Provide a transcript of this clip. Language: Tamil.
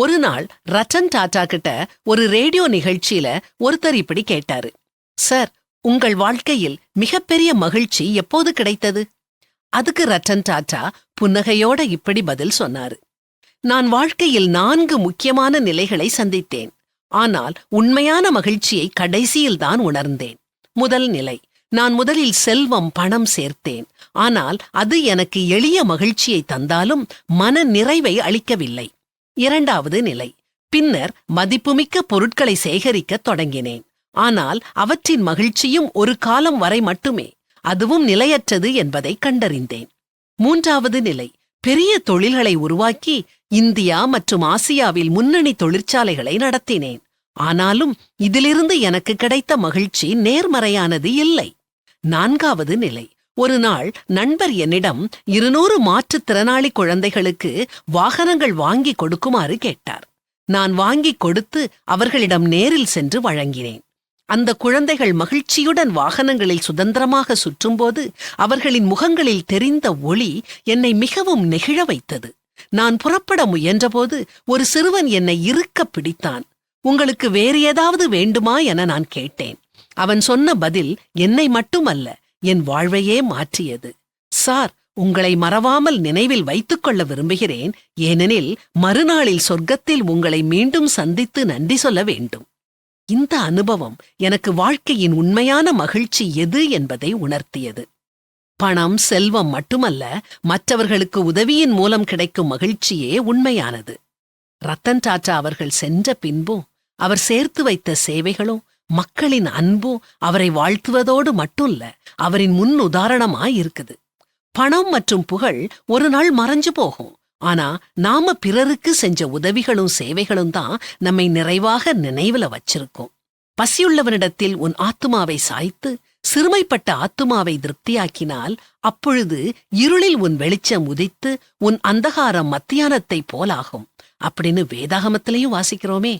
ஒரு நாள் ரத்தன் டாடா கிட்ட ஒரு ரேடியோ நிகழ்ச்சியில ஒருத்தர் இப்படி கேட்டாரு. சார் உங்கள் வாழ்க்கையில் மிகப்பெரிய மகிழ்ச்சி எப்போது கிடைத்தது? அதுக்கு ரத்தன் டாடா புன்னகையோட இப்படி பதில் சொன்னாரு. நான் வாழ்க்கையில் நான்கு முக்கியமான நிலைகளை சந்தித்தேன். ஆனால் உண்மையான மகிழ்ச்சியை கடைசியில் தான் உணர்ந்தேன். முதல் நிலை நான் முதலில் செல்வம் பணம் சேர்த்தேன். ஆனால் அது எனக்கு எளிய மகிழ்ச்சியை தந்தாலும் மன நிறைவை அளிக்கவில்லை. இரண்டாவது நிலை. பின்னர் மதிப்புமிக்க பொருட்களை சேகரிக்கத் தொடங்கினேன். ஆனால் அவற்றின் மகிழ்ச்சியும் ஒரு காலம் வரை மட்டுமே. அதுவும் நிலையற்றது என்பதை கண்டறிந்தேன். மூன்றாவது நிலை. பெரிய தொழில்களை உருவாக்கி இந்தியா மற்றும் ஆசியாவில் முன்னணி தொழிற்சாலைகளை நடத்தினேன். ஆனாலும் இதிலிருந்து எனக்கு கிடைத்த மகிழ்ச்சி நேர்மறையானது இல்லை. நான்காவது நிலை. ஒரு நாள் நண்பர் என்னிடம் இருநூறு மாற்றுத்திறனாளி குழந்தைகளுக்கு வாகனங்கள் வாங்கி கொடுக்குமாறு கேட்டார். நான் வாங்கிக் கொடுத்து அவர்களிடம் நேரில் சென்று வழங்கினேன். அந்த குழந்தைகள் மகிழ்ச்சியுடன் வாகனங்களில் சுதந்திரமாக சுற்றும்போது அவர்களின் முகங்களில் தெரிந்த ஒளி என்னை மிகவும் நெகிழ வைத்தது. நான் புறப்பட முயன்றபோது ஒரு சிறுவன் என்னை இருக்க பிடித்தான். உங்களுக்கு வேறு ஏதாவது வேண்டுமா? என நான் கேட்டேன். அவன் சொன்ன பதில் என்னை மட்டுமல்ல என் வாழ்வையே மாற்றியது. சார் உங்களை மறவாமல் நினைவில் வைத்துக் கொள்ள விரும்புகிறேன். ஏனெனில் மறுநாளில் சொர்க்கத்தில் உங்களை மீண்டும் சந்தித்து நன்றி சொல்ல வேண்டும். இந்த அனுபவம் எனக்கு வாழ்க்கையின் உண்மையான மகிழ்ச்சி எது என்பதை உணர்த்தியது. பணம் செல்வம் மட்டுமல்ல மற்றவர்களுக்கு உதவியின் மூலம் கிடைக்கும் மகிழ்ச்சியே உண்மையானது. ரத்தன் டாட்டா அவர்கள் சென்ற பின்பும் அவர் சேர்த்து வைத்த சேவைகளும் மக்களின் அன்பும் அவரை வாழ்த்துவதோடு மட்டுமல்ல அவரின் முன் உதாரணமாய் இருக்குது. பணம் மற்றும் புகழ் ஒரு நாள் மறைஞ்சு போகும். ஆனா நாம பிறருக்கு செஞ்ச உதவிகளும் சேவைகளும் தான் நம்மை நிறைவாக நினைவுல வச்சிருக்கோம். பசியுள்ளவனிடத்தில் உன் ஆத்துமாவை சாய்த்து சிறுமைப்பட்ட ஆத்துமாவை திருப்தியாக்கினால் அப்பொழுது இருளில் உன் வெளிச்சம் உதித்து உன் அந்தகாரம் மத்தியானத்தைப் போலாகும். அப்படின்னு வேதாகமத்திலையும் வாசிக்கிறோமே.